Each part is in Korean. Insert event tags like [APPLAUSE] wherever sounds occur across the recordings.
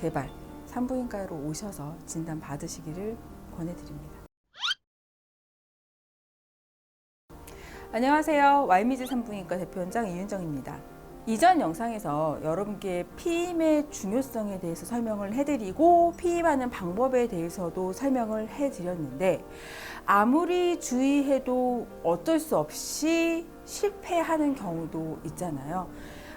제발 산부인과로 오셔서 진단 받으시기를 권해드립니다. 안녕하세요. 와이미즈 산부인과 대표원장 이윤정입니다. 이전 영상에서 여러분께 피임의 중요성에 대해서 설명을 해드리고 피임하는 방법에 대해서도 설명을 해드렸는데 아무리 주의해도 어쩔 수 없이 실패하는 경우도 있잖아요.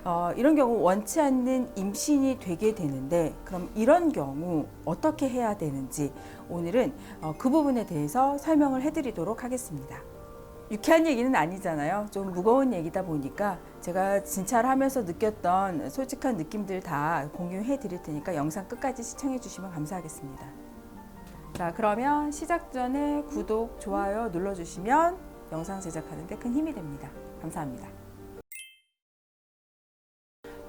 어, 이런 경우 원치 않는 임신이 되게 되는데 그럼 이런 경우 어떻게 해야 되는지 오늘은 어, 그 부분에 대해서 설명을 해드리도록 하겠습니다. 유쾌한 얘기는 아니잖아요. 좀 무거운 얘기다 보니까 제가 진찰을 하면서 느꼈던 솔직한 느낌들 다 공유해 드릴 테니까 영상 끝까지 시청해 주시면 감사하겠습니다. 자, 그러면 시작 전에 구독, 좋아요 눌러 주시면 영상 제작하는데 큰 힘이 됩니다. 감사합니다.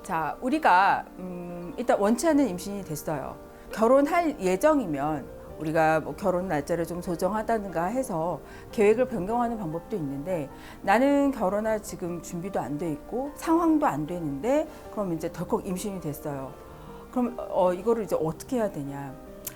자, 우리가 음, 일단 원치 않는 임신이 됐어요. 결혼할 예정이면 우리가 뭐 결혼 날짜를 좀 조정하다든가 해서 계획을 변경하는 방법도 있는데 나는 결혼할 지금 준비도 안 돼 있고 상황도 안 되는데 그럼 이제 덜컥 임신이 됐어요. 그럼 어, 이거를 이제 어떻게 해야 되냐?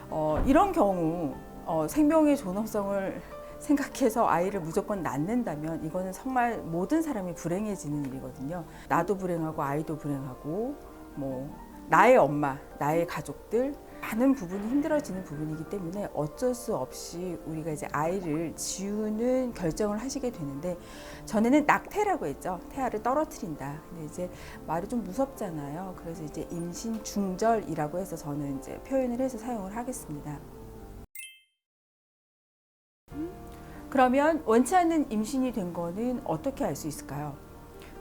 어, 이런 경우 어, 생명의 존엄성을 생각해서 아이를 무조건 낳는다면 이거는 정말 모든 사람이 불행해지는 일이거든요. 나도 불행하고 아이도 불행하고 뭐 나의 엄마, 나의 가족들 많은 부분이 힘들어지는 부분이기 때문에 어쩔 수 없이 우리가 이제 아이를 지우는 결정을 하시게 되는데 전에는 낙태라고 했죠. 태아를 떨어뜨린다. 근데 이제 말이 좀 무섭잖아요. 그래서 이제 임신 중절이라고 해서 저는 이제 표현을 해서 사용을 하겠습니다. 그러면 원치 않는 임신이 된 거는 어떻게 알 수 있을까요?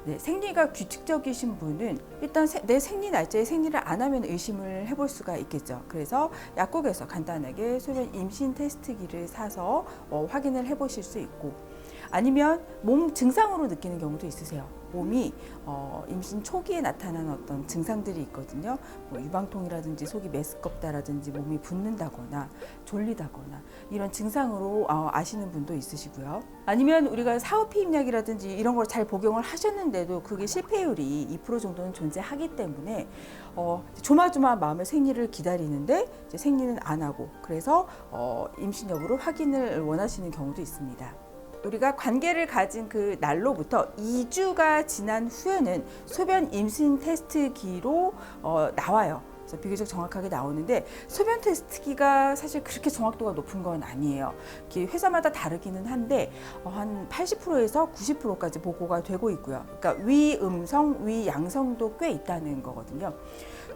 네, 생리가 규칙적이신 분은 일단 세- 내 생리 날짜에 생리를 안 하면 의심을 해볼 수가 있겠죠. 그래서 약국에서 간단하게 소변 임신 테스트기를 사서 어, 확인을 해보실 수 있고 아니면 몸 증상으로 느끼는 경우도 있으세요. 몸이 어, 임신 초기에 나타나는 어떤 증상들이 있거든요. 뭐 유방통이라든지 속이 메스껍다라든지 몸이 붓는다거나 졸리다거나 이런 증상으로 어, 아시는 분도 있으시고요. 아니면 우리가 사후피임약이라든지 이런 걸 잘 복용을 하셨는데도 그게 실패율이 2% 정도는 존재하기 때문에 어, 조마조마한 마음에 생리를 기다리는데 이제 생리는 안 하고 그래서 어, 임신 여부를 확인을 원하시는 경우도 있습니다. 우리가 관계를 가진 그 날로부터 2주가 지난 후에는 소변 임신 테스트기로 어, 나와요. 그래서 비교적 정확하게 나오는데 소변 테스트기가 사실 그렇게 정확도가 높은 건 아니에요. 회사마다 다르기는 한데 어, 한 80%에서 90%까지 보고가 되고 있고요. 그러니까 위 음성, 위 양성도 꽤 있다는 거거든요.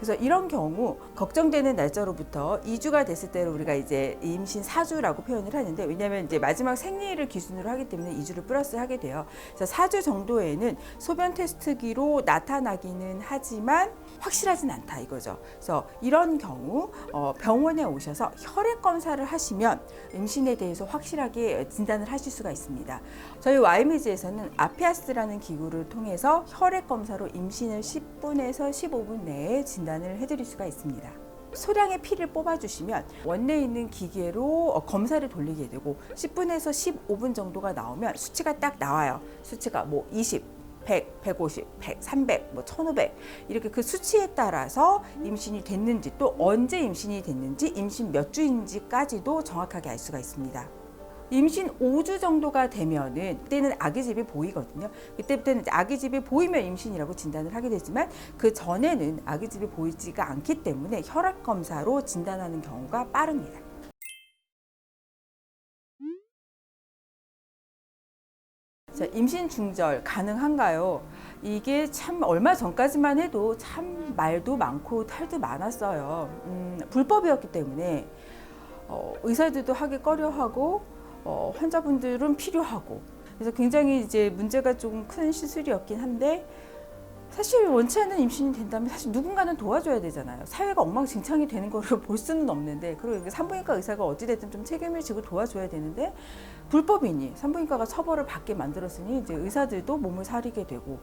그래서 이런 경우 걱정되는 날짜로부터 2주가 됐을 때를 우리가 이제 임신 4주라고 표현을 하는데 왜냐하면 이제 마지막 생리를 기준으로 하기 때문에 2주를 플러스 하게 돼요. 그래서 4주 정도에는 소변 테스트기로 나타나기는 하지만 확실하진 않다 이거죠. 그래서 이런 경우 어, 병원에 오셔서 혈액 검사를 하시면 임신에 대해서 확실하게 진단을 하실 수가 있습니다. 저희 와이미즈에서는 아피아스라는 기구를 통해서 혈액 검사로 임신을 10분에서 15분 내에 진단 을 해드릴 수가 있습니다. 소량의 피를 뽑아주시면 원내에 있는 기계로 어, 검사를 돌리게 되고 10분에서 15분 정도가 나오면 수치가 딱 나와요. 수치가 뭐 20, 100, 150, 100, 300, 뭐 1500 이렇게 그 수치에 따라서 임신이 됐는지 또 언제 임신이 됐는지 임신 몇 주인지까지도 정확하게 알 수가 있습니다. 임신 5주 정도가 되면은 그때는 아기집이 보이거든요. 그때부터는 아기집이 보이면 임신이라고 진단을 하게 되지만 그 전에는 아기집이 보이지가 않기 때문에 혈액 검사로 진단하는 경우가 빠릅니다. 자, 임신 중절 가능한가요? 이게 참 얼마 전까지만 해도 참 말도 많고 탈도 많았어요. 음, 불법이었기 때문에 어, 의사들도 하기 꺼려하고 어, 환자분들은 필요하고 그래서 굉장히 이제 문제가 좀큰 시술이었긴 한데 사실 원치 않는 임신이 된다면 사실 누군가는 도와줘야 되잖아요. 사회가 엉망진창이 되는 거를 [LAUGHS] 볼 수는 없는데 그리고 산부인과 의사가 어찌됐든 좀 책임을 지고 도와줘야 되는데 불법이니 산부인과가 처벌을 받게 만들었으니 이제 의사들도 몸을 사리게 되고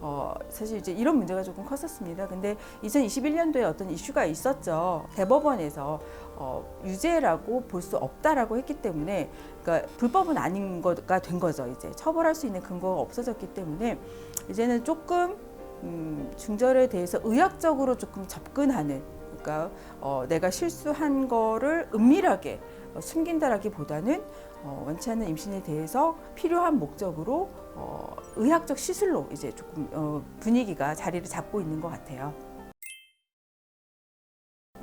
어, 사실 이제 이런 문제가 조금 컸었습니다. 근데 2021년도에 어떤 이슈가 있었죠. 대법원에서 어, 유죄라고 볼 수 없다라고 했기 때문에, 그러니까 불법은 아닌 거가 된 거죠. 이제 처벌할 수 있는 근거가 없어졌기 때문에 이제는 조금 음, 중절에 대해서 의학적으로 조금 접근하는 그러니까 어, 내가 실수한 거를 은밀하게 어, 숨긴다라기보다는 어, 원치 않는 임신에 대해서 필요한 목적으로 어, 의학적 시술로 이제 조금 어, 분위기가 자리를 잡고 있는 것 같아요.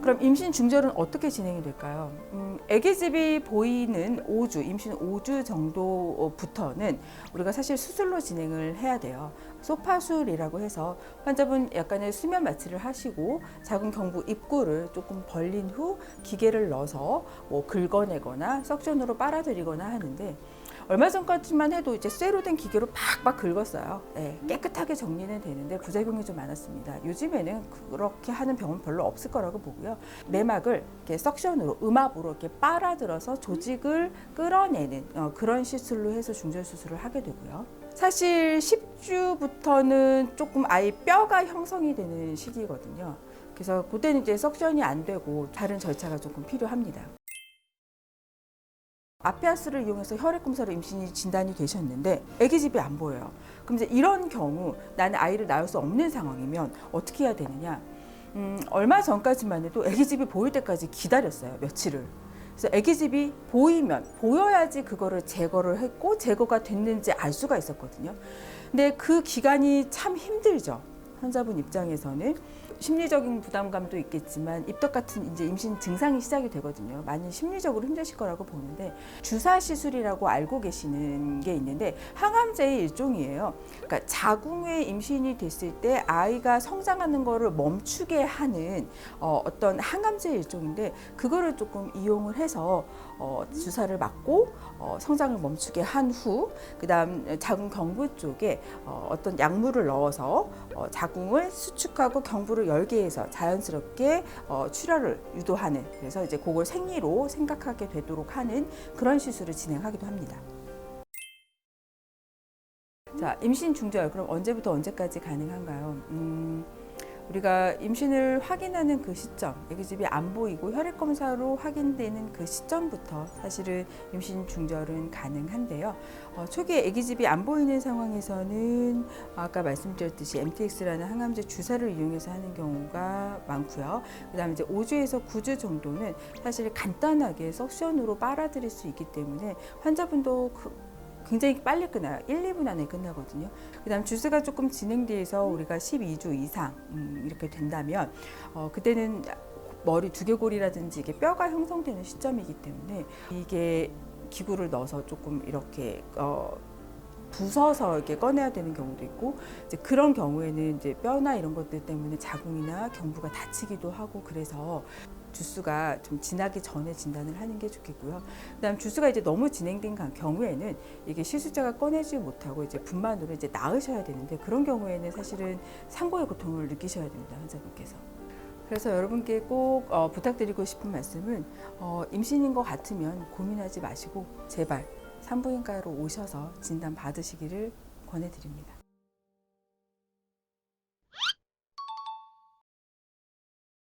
그럼 임신 중절은 어떻게 진행이 될까요? 음, 아기집이 보이는 5주, 임신 5주 정도부터는 우리가 사실 수술로 진행을 해야 돼요. 소파술이라고 해서 환자분 약간의 수면 마취를 하시고 작은 경부 입구를 조금 벌린 후 기계를 넣어서 뭐 긁어내거나 석션으로 빨아들이거나 하는데 얼마 전까지만 해도 이제 쇠로 된 기계로 팍팍 긁었어요. 네, 깨끗하게 정리는 되는데 부작용이 좀 많았습니다. 요즘에는 그렇게 하는 병원 별로 없을 거라고 보고요. 내막을 이렇게 석션으로 음압으로 이렇게 빨아들어서 조직을 끌어내는 어, 그런 시술로 해서 중절 수술을 하게 되고요. 사실 10주부터는 조금 아이 뼈가 형성이 되는 시기거든요. 그래서 그때는 이제 석션이 안 되고 다른 절차가 조금 필요합니다. 아피아스를 이용해서 혈액 검사로 임신이 진단이 되셨는데 아기집이 안 보여요. 그럼 이제 이런 경우 나는 아이를 낳을 수 없는 상황이면 어떻게 해야 되느냐? 음, 얼마 전까지만 해도 아기집이 보일 때까지 기다렸어요. 며칠을. 그래서 아기집이 보이면 보여야지 그거를 제거를 했고 제거가 됐는지 알 수가 있었거든요. 근데 그 기간이 참 힘들죠. 환자분 입장에서는 심리적인 부담감도 있겠지만 입덧 같은 이제 임신 증상이 시작이 되거든요. 많이 심리적으로 힘드실 거라고 보는데 주사 시술이라고 알고 계시는 게 있는데 항암제의 일종이에요. 그러니까 자궁에 임신이 됐을 때 아이가 성장하는 거를 멈추게 하는 어, 어떤 항암제의 일종인데 그거를 조금 이용을 해서 어, 주사를 맞고 어, 성장을 멈추게 한 후 그다음 자궁 경부 쪽에 어, 어떤 약물을 넣어서 어, 자 궁을 수축하고 경부를 열게 해서 자연스럽게 어, 출혈을 유도하는 그래서 이제 그걸 생리로 생각하게 되도록 하는 그런 시술을 진행하기도 합니다. 자, 임신 중절 그럼 언제부터 언제까지 가능한가요? 음, 우리가 임신을 확인하는 그 시점, 아기집이 안 보이고 혈액 검사로 확인되는 그 시점부터 사실은 임신 중절은 가능한데요. 어, 초기에 아기집이 안 보이는 상황에서는 아까 말씀드렸듯이 MTX라는 항암제 주사를 이용해서 하는 경우가 많고요. 그다음에 이제 5주에서 9주 정도는 사실 간단하게 석션으로 빨아들일 수 있기 때문에 환자분도 그 굉장히 빨리 끝나요. 1, 2분 안에 끝나거든요. 그 다음 주사가 조금 진행돼서 우리가 12주 이상 음, 이렇게 된다면 어, 그때는 머리 두개골이라든지 이게 뼈가 형성되는 시점이기 때문에 이게 기구를 넣어서 조금 이렇게 어, 부서서 이렇게 꺼내야 되는 경우도 있고 이제 그런 경우에는 이제 뼈나 이런 것들 때문에 자궁이나 경부가 다치기도 하고 그래서 주스가 좀 지나기 전에 진단을 하는 게 좋겠고요. 그다음 주스가 이제 너무 진행된 가- 경우에는 이게 시술자가 꺼내지 못하고 이제 분만으로 이제 나으셔야 되는데 그런 경우에는 사실은 상고의 고통을 느끼셔야 됩니다 환자분께서. 그래서 여러분께 꼭 어, 부탁드리고 싶은 말씀은 어, 임신인 것 같으면 고민하지 마시고 제발 산부인과로 오셔서 진단 받으시기를 권해드립니다.